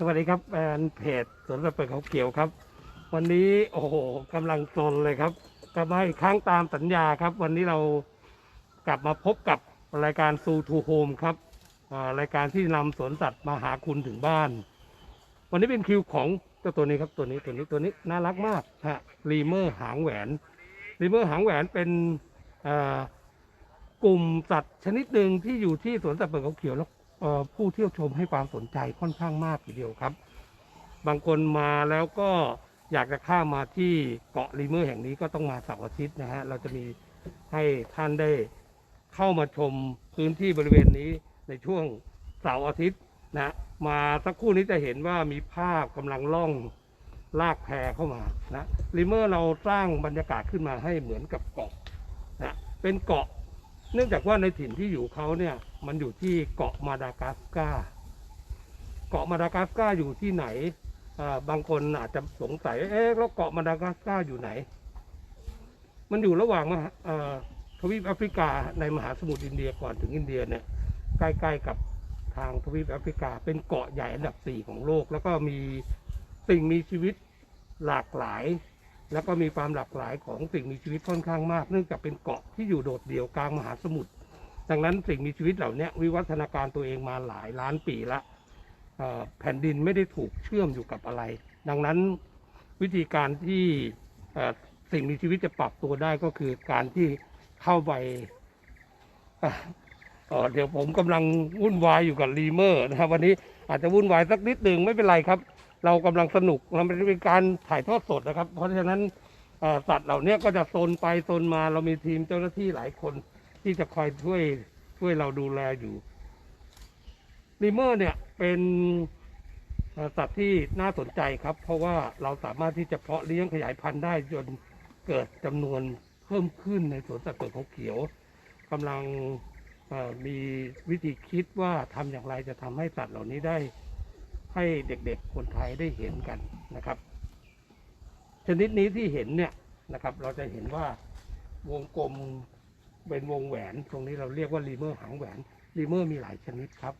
สวัสดีครับแฟนเพจสวนสัตว์เปิดเขาเขียวครับ วันนี้โอ้โหกำลังซนเลยครับกลับมาอีกครั้งตามสัญญาครับ วันนี้เรากลับมาพบกับรายการซูทูโฮมครับรายการที่นำสวนสัตว์มาหาคุณถึงบ้าน วันนี้เป็นคิวของเจ้าตัวนี้ครับตัวนี้ตัวนี้ตัวนี้น่ารักมากฮะรีเมอร์หางแหวนรีเมอร์หางแหวนเป็นกลุ่มสัตว์ชนิดหนึ่งที่อยู่ที่สวนสัตว์เปิดเขาเขียวแล้ว ผู้เที่ยวชมให้ความสนใจค่อนข้างมากทีเดียวครับ บางคนมาแล้วก็อยากจะข้ามมาที่เกาะลีเมอร์แห่งนี้ก็ต้องมาเสาร์อาทิตย์นะฮะเราจะมีให้ท่านได้เข้ามาชมพื้นที่บริเวณนี้ในช่วงเสาร์อาทิตย์นะมาสักครู่นี้จะเห็นว่ามีภาพกำลังล่องลากแพเข้ามานะลีเมอร์เราสร้างบรรยากาศขึ้นมาให้เหมือนกับเกาะนะเป็นเกาะ เนื่องจากว่าในถิ่นที่อยู่เขาเนี่ย มันอยู่ที่เกาะมาดากัสการ์เกาะมาดากัสการ์อยู่ที่ไหนบางคนอาจจะสงสัยเอ๊ะแล้วเกาะมาดากัสการ์อยู่ไหน มันอยู่ระหว่างมหาทวีปแอฟริกาในมหาสมุทรอินเดียก่อนถึงอินเดียเนี่ยใกล้ๆกับทางทวีปแอฟริกา เป็นเกาะใหญ่อันดับสี่ของโลก แล้วก็มีสิ่งมีชีวิตหลากหลาย แล้วก็มีความหลากหลายของสิ่งมีชีวิตค่อนข้างมาก เนื่องจากเป็นเกาะที่อยู่โดดเดี่ยวกลางมหาสมุทรดังนั้นสิ่งมีชีวิตเหล่านี้วิวัฒนาการตัวเองมาหลายล้านปีละแผ่นดินไม่ได้ถูกเชื่อมอยู่กับอะไร ดังนั้นวิธีการที่สิ่งมีชีวิตจะปรับตัวได้ก็คือการที่เข้าไปเเดี๋ยวผมกำลังวุ่นวายอยู่กับรีเมอร์นะครับวันนี้อาจจะวุ่นวายสักนิดหนึ่งไม่เป็นไรครับ เรากำลังสนุกมันเป็นการถ่ายทอดสดนะครับ เพราะฉะนั้นสัตว์เหล่านี้ก็จะโซนไปโซนมาเรามีทีมเจ้าหน้าที่หลายคนที่จะคอยช่วยช่วยเราดูแลอยู่ลิเมอร์เนี่ยเป็นสัตว์ที่น่าสนใจครับ เพราะว่าเราสามารถที่จะเพาะเลี้ยงขยายพันธุ์ได้จนเกิดจำนวนเพิ่มขึ้นในสวนสัตว์เปิดเขาเขียวกำลังมีวิธีคิดว่าทำอย่างไรจะทำให้สัตว์เหล่านี้ได้ ให้เด็กๆคนไทยได้เห็นกันนะครับ ชนิดนี้ที่เห็นเนี่ยนะครับ เราจะเห็นว่าวงกลมเป็นวงแหวน ตรงนี้เราเรียกว่ารีเมอร์หางแหวนรีเมอร์มีหลายชนิดครับ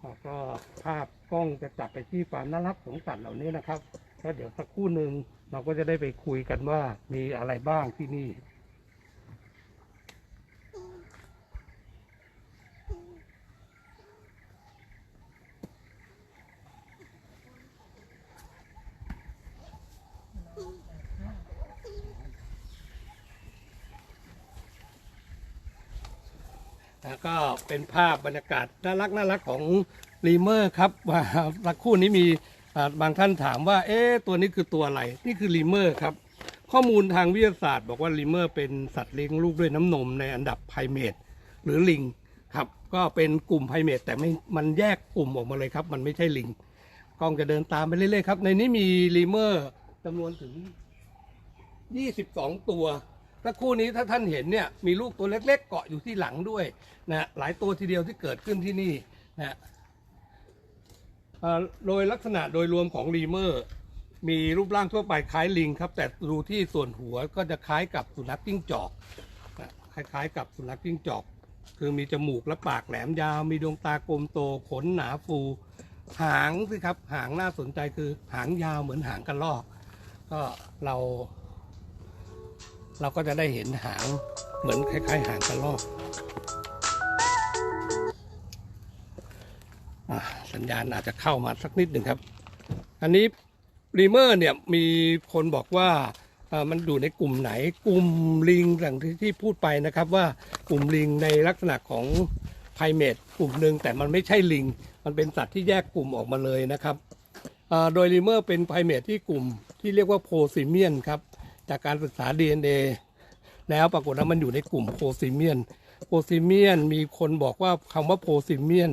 แล้วก็ภาพกล้องจะจับไปที่ความน่ารักของสัตว์เหล่านี้นะครับแล้วเดี๋ยวสักครู่หนึ่งเราก็จะได้ไปคุยกันว่ามีอะไรบ้างที่นี่ แล้วก็ เป็นภาพบรรยากาศน่ารักน่ารักของรีเมอร์ครับว่าสักครู่นี้มีบางท่านถามว่า เอ๊ะตัวนี้คือตัวอะไร นี่คือรีเมอร์ครับ ข้อมูลทางวิทยาศาสตร์ บอกว่ารีเมอร์เป็นสัตว์เลี้ยงลูกด้วยน้ำนมในอันดับไพเมตหรือลิงครับ ก็เป็นกลุ่มไพเมตแต่ไม่มันแยกกลุ่มออกมาเลยครับ มันไม่ใช่ลิงกล้องจะเดินตามไปเรื่อยๆครับ ในนี้มีรีเมอร์จำนวนถึง 22 ตัว สักครู่นี้ถ้าท่านเห็นเนี่ยมีลูกตัวเล็กๆเกาะอยู่ที่หลังด้วยนะหลายตัวทีเดียวที่เกิดขึ้นที่นี่นะโดยลักษณะโดยรวมของรีเมอร์ มีรูปร่างทั่วไปคล้ายลิงครับ แต่ดูที่ส่วนหัวก็จะคล้ายกับสุนัขจิ้งจอกนะคล้ายๆ กับสุนัขจิ้งจอก คือมีจมูกและปากแหลมยาว มีดวงตากลมโตขนหนาฟู หางสิครับหางน่าสนใจคือหางยาวเหมือนหางกระรอก ก็เรา เราก็จะได้เห็นหางเหมือนคล้าย ๆ หางกระรอกสัญญาณอาจจะเข้ามาสักนิดหนึ่งครับ อันนี้รีเมอร์เนี่ยมีคนบอกว่ามันอยู่ในกลุ่มไหนกลุ่มลิงอย่างที่ที่พูดไปนะครับว่ากลุ่มลิงในลักษณะของไพเมตกลุ่มหนึ่งแต่มันไม่ใช่ลิง มันเป็นสัตว์ที่แยกกลุ่มออกมาเลยนะครับโดยรีเมอร์เป็นไพเมตที่กลุ่มที่เรียกว่าโพซิเมียนครับ จากการศึกษา DNA แล้วปรากฏว่ามันอยู่ในกลุ่มโพซิเมียน โพซิเมียนมีคนบอกว่าคำว่าโพซิเมียน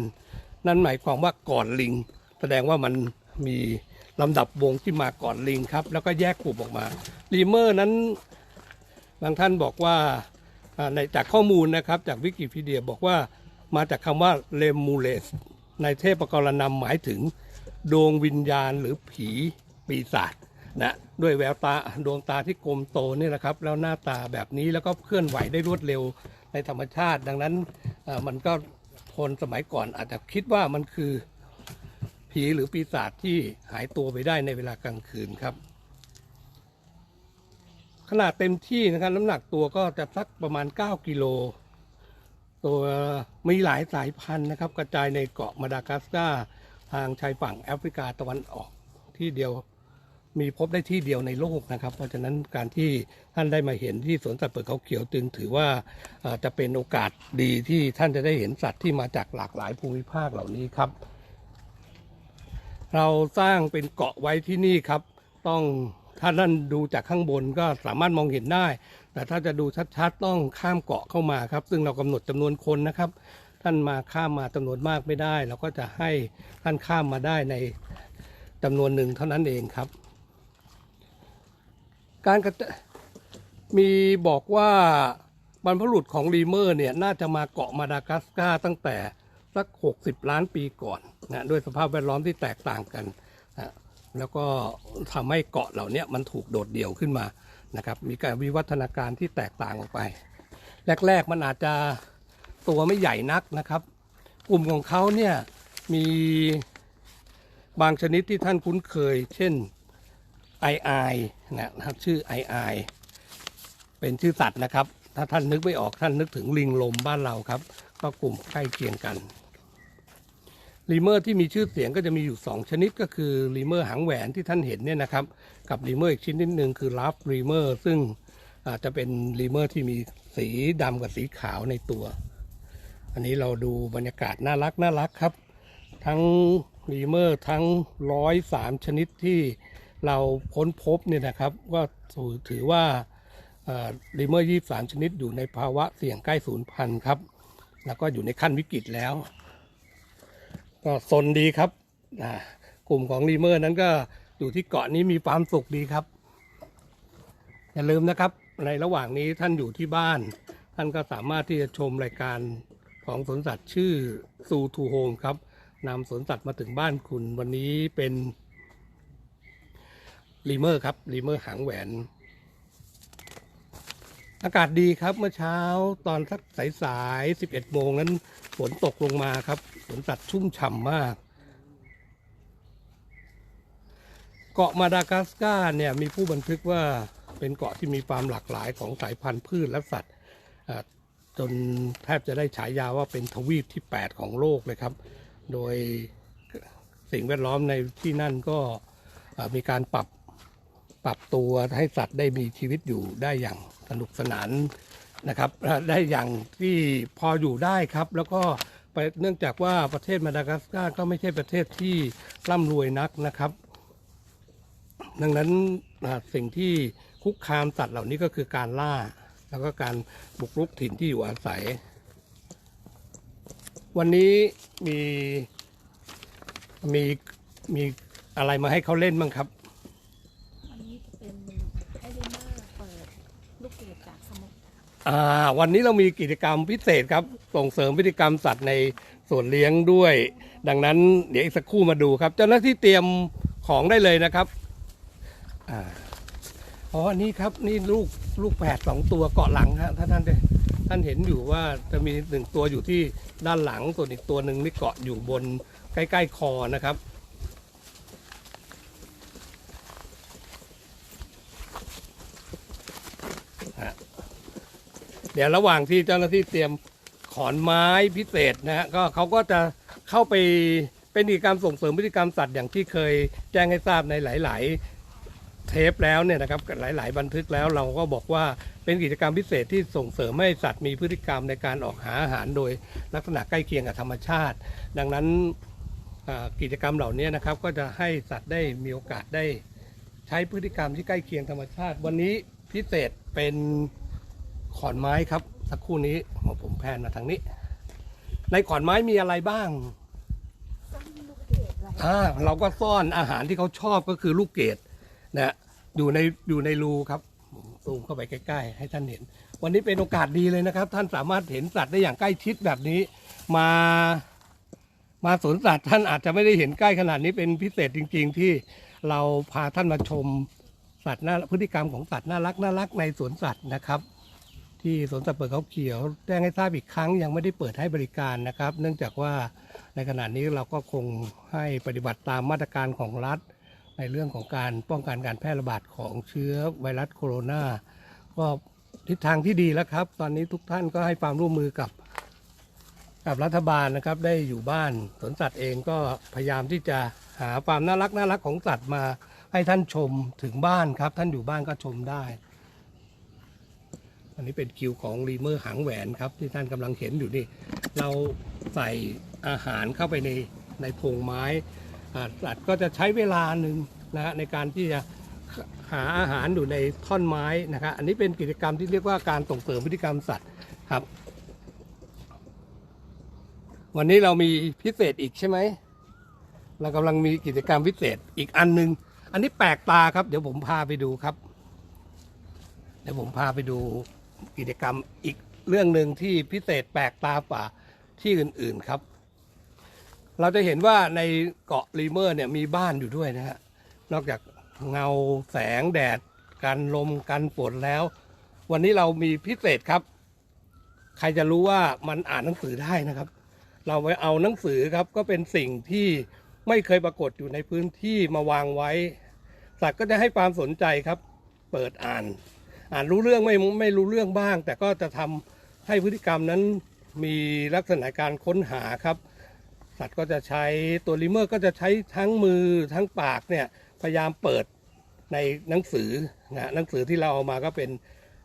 นั่นหมายความว่าก่อนลิง แสดงว่ามันมีลำดับวงที่มาก่อนลิงครับ แล้วก็แยกกลุ่มออกมารีเมอร์นั้น บางท่านบอกว่าอ่าในจากข้อมูลนะครับจากวิกิพีเดียบอกว่ามาจากคำว่าเลมูเลสในเทพกรณำหมายถึงดวงวิญญาณหรือผีปีศาจ นะด้วยแววตาดวงตาที่กลมโตนี่แหละครับ แล้วหน้าตาแบบนี้แล้วก็เคลื่อนไหวได้รวดเร็วในธรรมชาติ ดังนั้นมันก็คนสมัยก่อนอาจจะคิดว่ามันคือผีผีหรือปีศาจที่หายตัวไปได้ในเวลากลางคืนครับ ขนาดเต็มที่นะครับน้ำหนักตัวก็จะสักประมาณ 9 กิโล ตัวมีหลายสายพันธุ์นะครับ กระจายในเกาะมาดากัสการ์ทางชายฝั่งแอฟริกาตะวันออกที่เดียว มีพบได้ที่เดียวในโลกนะครับ เพราะฉะนั้นการที่ท่านได้มาเห็นที่สวนสัตว์เปิดเขาเขียวจึงถือว่าจะเป็นโอกาสดีที่ท่านจะได้เห็นสัตว์ที่มาจากหลากหลายภูมิภาคเหล่านี้ครับ เราสร้างเป็นเกาะไว้ที่นี่ครับ ต้องถ้าท่านดูจากข้างบนก็สามารถมองเห็นได้ แต่ถ้าจะดูชัดๆต้องข้ามเกาะเข้ามาครับ ซึ่งเรากำหนดจำนวนคนนะครับ ท่านมาข้ามมาจำนวนมากไม่ได้ เราก็จะให้ท่านข้ามมาได้ในจำนวนหนึ่งเท่านั้นเองครับ การมีบอกว่าบรรพบุรุษของรีเมอร์เนี่ยน่าจะมาเกาะมาดากัสการ์ตั้งแต่สัก 60 ล้านปีก่อนนะด้วยสภาพแวดล้อมที่แตกต่างกันนะแล้วก็ทำให้เกาะเหล่านี้มันถูกโดดเดี่ยวขึ้นมานะครับมีการวิวัฒนาการที่แตกต่างออกไป แรก ๆ มันอาจจะตัวไม่ใหญ่นักนะครับ กลุ่มของเขาเนี่ยมีบางชนิดที่ท่านคุ้นเคย เช่น ไอไอนะครับชื่อไอไอเป็นชื่อสัตว์นะครับ ถ้าท่านนึกไม่ออกท่านนึกถึงลิงลมบ้านเราครับ ก็กลุ่มใกล้เคียงกันลีเมอร์ที่มีชื่อเสียงก็จะมีอยู่ 2 ชนิดก็คือลีเมอร์หางแหวนที่ท่านเห็นเนี่ยนะครับ กับลีเมอร์อีกชนิดหนึ่งคือลาฟลีเมอร์ซึ่งอาจจะเป็นลีเมอร์ที่มีสีดำกับสีขาวในตัว อันนี้เราดูบรรยากาศน่ารักน่ารักครับ ทั้งลีเมอร์ทั้งร้อยสามชนิดที่ เราค้นพบเนี่ยนะครับก็ถือว่าลีเมอร์ยี่สามชนิดอยู่ในภาวะเสี่ยงใกล้สูญพันธุ์ครับ แล้วก็อยู่ในขั้นวิกฤตแล้ว ก็สนดีครับกลุ่มของลีเมอร์นั้นก็อยู่ที่เกาะนี้มีความสุขดีครับ อย่าลืมนะครับ ในระหว่างนี้ท่านอยู่ที่บ้าน ท่านก็สามารถที่จะชมรายการของสวนสัตว์ชื่อซูทูโฮมครับนำสวนสัตว์มาถึงบ้านคุณวันนี้เป็น ลีเมอร์ครับลีเมอร์หางแหวน อากาศดีครับเมื่อเช้าตอนสักสายๆ11โมงนั้นฝนตกลงมาครับสวนสัตว์ชุ่มฉ่ำมาก เกาะมาดากัสการ์เนี่ยมีผู้บันทึกว่าเป็นเกาะที่มีความหลากหลายของสายพันธุ์พืชและสัตว์จนแทบจะได้ฉายาว่าเป็นทวีปที่ 8 ของโลกเลยครับ โดยสิ่งแวดล้อมในที่นั่นก็มีการปรับ ปรับตัวให้สัตว์ได้มีชีวิตอยู่ได้อย่างสนุกสนานนะครับ ได้อย่างที่พออยู่ได้ครับ แล้วก็เนื่องจากว่าประเทศมาดากัสการ์ก็ไม่ใช่ประเทศที่ร่ำรวยนักนะครับ ดังนั้นสิ่งที่คุกคามสัตว์เหล่านี้ก็คือการล่า แล้วก็การบุกรุกถิ่นที่อยู่อาศัย วันนี้มีมีมีอะไรมาให้เขาเล่นบ้างครับ อันนี้จะเป็นให้ลิมาเปิดลูกเกดจากสมุทร อ่าวันนี้เรามีกิจกรรมพิเศษครับ ส่งเสริมพฤติกรรมสัตว์ในสวนเลี้ยงด้วย ดังนั้นเดี๋ยวอีกสักครู่มาดูครับ เจ้าหน้าที่เตรียมของได้เลยนะครับอ่าอ๋ออันนี้ครับนี่ลูกลูกแปดสองตัวเกาะหลังฮะถ้าท่านได้ท่านเห็นอยู่ว่าจะมีหนึ่งตัวอยู่ที่ด้านหลังส่วนอีกตัวหนึ่งนี่เกาะอยู่บนใกล้ ๆ คอนะครับ เดี๋ยวระหว่างที่เจ้าหน้าที่เตรียมขอนไม้พิเศษนะฮะก็เขาก็จะเข้าไปเป็นกิจกรรมส่งเสริมพฤติกรรมสัตว์อย่างที่เคยแจ้งให้ทราบในหลาย ๆ เทปแล้วเนี่ยนะครับหลาย ๆ บันทึกแล้วเราก็บอกว่าเป็นกิจกรรมพิเศษที่ส่งเสริมให้สัตว์มีพฤติกรรมในการออกหาอาหารโดยลักษณะใกล้เคียงกับธรรมชาติ ดังนั้นกิจกรรมเหล่านี้นะครับก็จะให้สัตว์ได้มีโอกาสได้ ใช้พฤติกรรมที่ใกล้เคียงธรรมชาติ วันนี้พิเศษเป็น ขอนไม้ครับ สักครู่นี้ผมแพนมาทางนี้ ในขอนไม้มีอะไรบ้างอ่าเราก็ซ่อนอาหารที่เขาชอบก็คือลูกเกดนะอยู่ในอยู่ในรูครับผมซูมเข้าไปใกล้ๆ ให้ท่านเห็น วันนี้เป็นโอกาสดีเลยนะครับ ท่านสามารถเห็นสัตว์ได้อย่างใกล้ชิดแบบนี้ มามาสวนสัตว์ท่านอาจจะไม่ได้เห็นใกล้ขนาดนี้เป็นพิเศษจริง ๆ ที่เราพาท่านมาชมสัตว์น่าพฤติกรรมของสัตว์น่ารักน่ารักในสวนสัตว์นะครับ ที่สวนสัตว์เปิดเขาเขียวแจ้งให้ทราบอีกครั้งยังไม่ได้เปิดให้บริการนะครับ เนื่องจากว่าในขณะนี้เราก็คงให้ปฏิบัติตามมาตรการของรัฐ ในเรื่องของการป้องกันการแพร่ระบาดของเชื้อไวรัสโคโรนาก็ทิศทางที่ดีแล้วครับ ตอนนี้ทุกท่านก็ให้ความร่วมมือกับกับรัฐบาลนะครับได้อยู่บ้านสวนสัตว์เองก็พยายามที่จะหาความน่ารักน่ารักของสัตว์มาให้ท่านชมถึงบ้านครับ ท่านอยู่บ้านก็ชมได้ อันนี้เป็นคิวของรีเมอร์หางแหวนครับ ที่ท่านกำลังเห็นอยู่นี่ เราใส่อาหารเข้าไปในในโพรงไม้อ่าสัตว์ก็จะใช้เวลาหนึ่งนะฮะในการที่จะหาอาหารอยู่ในท่อนไม้นะครับอันนี้เป็นกิจกรรมที่เรียกว่าการส่งเสริมพฤติกรรมสัตว์ครับ วันนี้เรามีพิเศษอีกใช่ไหมเรากำลังมีกิจกรรมพิเศษอีกอันหนึ่งอันนี้แปลกตาครับ เดี๋ยวผมพาไปดูครับ เดี๋ยวผมพาไปดู กิจกรรมอีกเรื่องหนึ่งที่พิเศษแปลกตากว่าที่อื่นๆครับ เราจะเห็นว่าในเกาะลีเมอร์เนี่ยมีบ้านอยู่ด้วยนะฮะนอกจากเงาแสงแดดกันลมกันฝนแล้ว วันนี้เรามีพิเศษครับ ใครจะรู้ว่ามันอ่านหนังสือได้นะครับ เราไปเอาหนังสือครับก็เป็นสิ่งที่ไม่เคยปรากฏอยู่ในพื้นที่มาวางไว้สัตว์ก็จะให้ความสนใจครับ เปิดอ่าน อ่านรู้เรื่องไม่ไม่รู้เรื่องบ้าง แต่ก็จะทำให้พฤติกรรมนั้นมีลักษณะการค้นหาครับ สัตว์ก็จะใช้ตัวลิเมอร์ก็จะใช้ทั้งมือทั้งปากเนี่ยพยายามเปิดในหนังสือนะหนังสือที่เราเอามาก็เป็น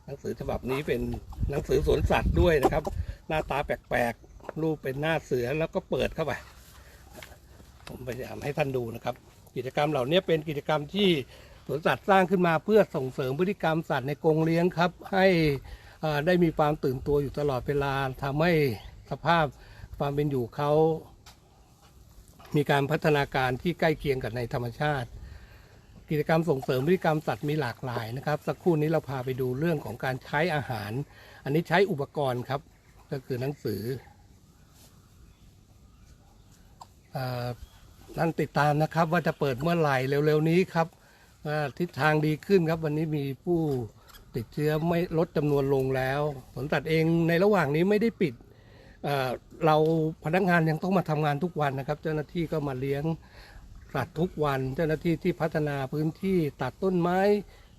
หนังสือฉบับนี้เป็นหนังสือสวนสัตว์ด้วยนะครับ หน้าตาแปลกๆรูปเป็นหน้าเสือแล้วก็เปิดเข้าไปผมพยายามให้ท่านดูนะครับ กิจกรรมเหล่านี้เป็นกิจกรรมที่ สวนสัตว์สร้างขึ้นมาเพื่อส่งเสริมพฤติกรรมสัตว์ในกรงเลี้ยงครับ ให้ได้มีความตื่นตัวอยู่ตลอดเวลาทำให้สภาพความเป็นอยู่เขามีการพัฒนาการที่ใกล้เคียงกับในธรรมชาติ กิจกรรมส่งเสริมพฤติกรรมสัตว์มีหลากหลายนะครับ สักครู่นี้เราพาไปดูเรื่องของการใช้อาหาร อันนี้ใช้อุปกรณ์ครับ ก็คือหนังสือท่านติดตามนะครับว่าจะเปิดเมื่อไหร่เร็วๆนี้ครับ ทิศทางดีขึ้นครับ วันนี้มีผู้ติดเชื้อไม่ลดจำนวนลงแล้วสวนสัตว์เองในระหว่างนี้ไม่ได้ปิดเอ่อเราพนักงานยังต้องมาทำงานทุกวันนะครับ เจ้าหน้าที่ก็มาเลี้ยงสัตว์ทุกวัน เจ้าหน้าที่ที่พัฒนาพื้นที่ตัดต้นไม้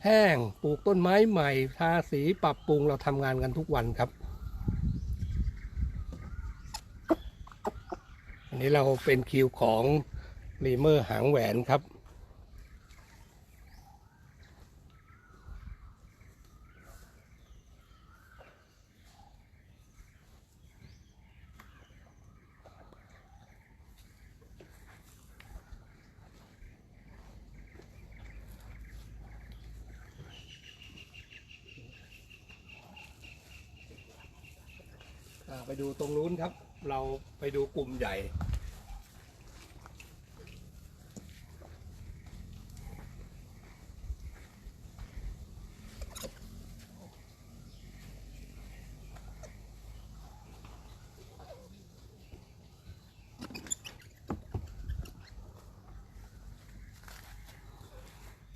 แห้งปลูกต้นไม้ใหม่ทาสีปรับปรุงเราทำงานกันทุกวันครับ อันนี้เราเป็นคิวของรีเมอร์หางแหวนครับ อ่าไปดูตรงนู้นครับ เราไปดูกลุ่มใหญ่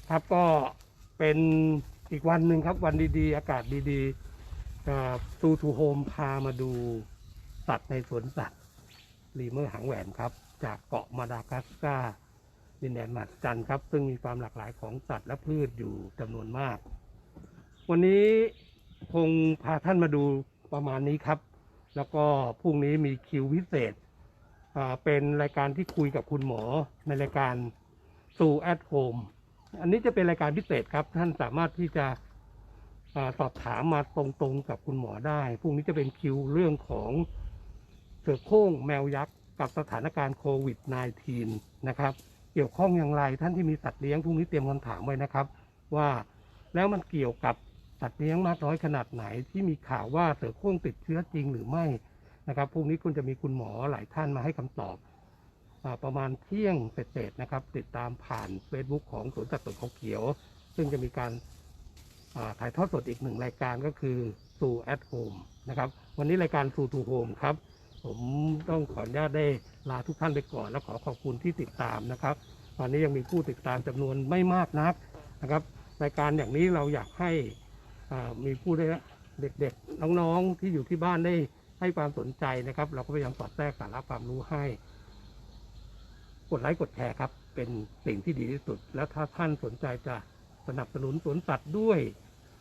ครับก็เป็นอีกวันหนึ่งครับวันดีๆ อากาศดีๆ ซูทูโฮมพามาดูสัตว์ในสวนสัตว์รีเมอร์หางแหวนครับ จากเกาะมาดากัสการ์ดินแดนมหัศจรรย์ครับ ซึ่งมีความหลากหลายของสัตว์และพืชอยู่จำนวนมาก วันนี้คงพาท่านมาดูประมาณนี้ครับ แล้วก็พรุ่งนี้มีคิวพิเศษ เป็นรายการที่คุยกับคุณหมอในรายการซูแอดโฮมอันนี้จะเป็นรายการพิเศษครับ ท่านสามารถที่จะ สอบถามมาตรงๆกับคุณหมอได้พรุ่งนี้จะเป็นคิวเรื่องของเสือโคร่งแมวยักษ์กับสถานการณ์โควิด -19 นะครับ เกี่ยวข้องอย่างไรท่านที่มีสัตว์เลี้ยงพรุ่งนี้เตรียมคำถามไว้นะครับ ว่าแล้วมันเกี่ยวกับสัตว์เลี้ยงมากน้อยขนาดไหนที่มีข่าวว่าเสือโคร่งติดเชื้อจริงหรือไม่นะครับพรุ่งนี้คุณจะมีคุณหมอหลายท่านมาให้คำตอบอประมาณเที่ยงเศษๆนะครับ ติดตามผ่าน Facebook ของสวนสัตว์เปิดเขาเขียว ซึ่งจะมีการ ถ่ายทอดสดอีกหนึ่งรายการก็คือสู่ at home นะครับวันนี้รายการสู่ to home ครับ ผมต้องขออนุญาตได้ลาทุกท่านไปก่อน และขอขอบคุณที่ติดตามนะครับ ตอนนี้ยังมีผู้ติดตามจำนวนไม่มากนักนะครับ รายการอย่างนี้เราอยากให้อ่ามีผู้ได้เด็กๆ น้องๆที่อยู่ที่บ้านได้ให้ความสนใจนะครับ เราก็พยายามสอดแทรกสาระความรู้ให้ กดไลค์กดแชร์ครับ เป็นสิ่งที่ดีที่สุด แล้วถ้าท่านสนใจจะสนับสนุนสวนสัตว์ด้วย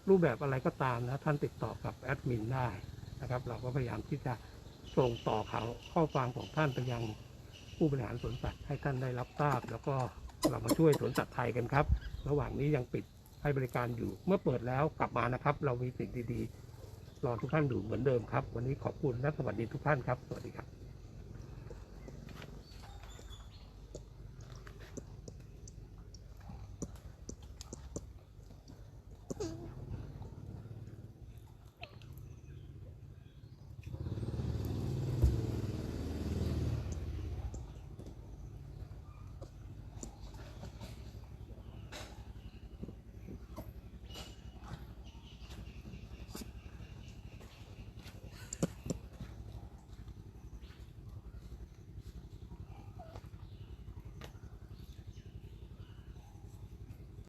รูปแบบอะไรก็ตามนะท่านติดต่อกับแอดมินได้นะครับ เราก็พยายามที่จะส่งต่อข่าวข้อความของท่านไปยังผู้บริหารสวนสัตว์ให้ท่านได้รับทราบ แล้วก็เรามาช่วยสวนสัตว์ไทยกันครับ ระหว่างนี้ยังปิดให้บริการอยู่ เมื่อเปิดแล้วกลับมานะครับ เรามีสิ่งดีๆรอทุกท่านอยู่เหมือนเดิมครับ วันนี้ขอบคุณและสวัสดีทุกท่านครับ สวัสดีครับ